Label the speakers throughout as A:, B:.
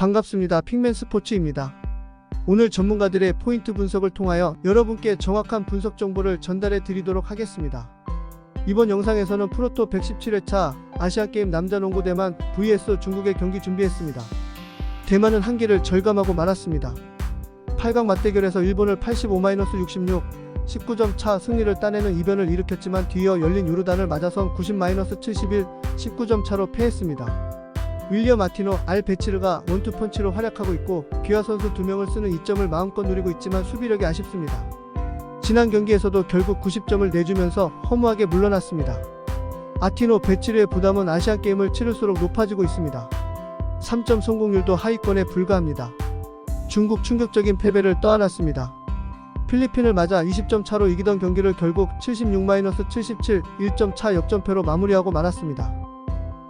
A: 반갑습니다. 핑맨 스포츠입니다. 오늘 전문가들의 포인트 분석을 통하여 여러분께 정확한 분석 정보를 전달해 드리도록 하겠습니다. 이번 영상에서는 프로토 117회차 아시아게임 남자농구 대만 vs 중국의 경기 준비했습니다. 대만은 한계를 절감하고 말았습니다. 8강 맞대결에서 일본을 85-66, 19점 차 승리를 따내는 이변을 일으켰지만 뒤이어 열린 요르단을 맞아선 90-71, 19점 차로 패했습니다. 윌리엄 아티노, 알 베치르가 원투펀치로 활약하고 있고 비화 선수 2명을 쓰는 이점을 마음껏 누리고 있지만 수비력이 아쉽습니다. 지난 경기에서도 결국 90점을 내주면서 허무하게 물러났습니다. 아티노 베치르의 부담은 아시안게임을 치를수록 높아지고 있습니다. 3점 성공률도 하위권에 불과합니다. 중국 충격적인 패배를 떠안았습니다. 필리핀을 맞아 20점 차로 이기던 경기를 결국 76-77, 1점 차 역전패로 마무리하고 말았습니다.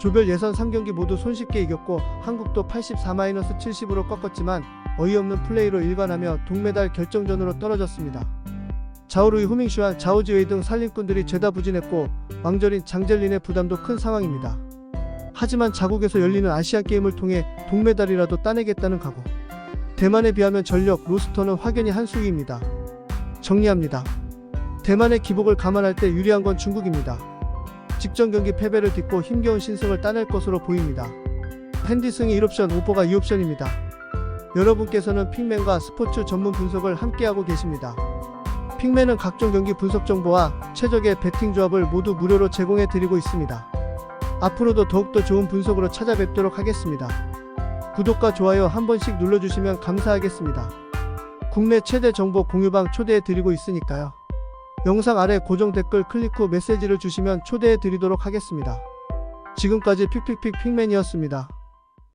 A: 조별 예선 3경기 모두 손쉽게 이겼고 한국도 84-70으로 꺾었지만 어이없는 플레이로 일관하며 동메달 결정전으로 떨어졌습니다. 자오루이 후밍슈와 자오지웨이 등 살림꾼들이 죄다 부진했고 왕절인 장젤린의 부담도 큰 상황입니다. 하지만 자국에서 열리는 아시안 게임을 통해 동메달이라도 따내겠다는 각오. 대만에 비하면 전력 로스터는 확연히 한 수위입니다. 정리합니다. 대만의 기복을 감안할 때 유리한 건 중국입니다. 직전 경기 패배를 딛고 힘겨운 신승을 따낼 것으로 보입니다. 핸디승이 1옵션, 오퍼가 2옵션입니다. 여러분께서는 핑맨과 스포츠 전문 분석을 함께하고 계십니다. 핑맨은 각종 경기 분석 정보와 최적의 배팅 조합을 모두 무료로 제공해 드리고 있습니다. 앞으로도 더욱더 좋은 분석으로 찾아뵙도록 하겠습니다. 구독과 좋아요 한 번씩 눌러주시면 감사하겠습니다. 국내 최대 정보 공유방 초대해 드리고 있으니까요. 영상 아래 고정 댓글 클릭 후 메시지를 주시면 초대해 드리도록 하겠습니다. 지금까지 픽픽픽 픽맨이었습니다.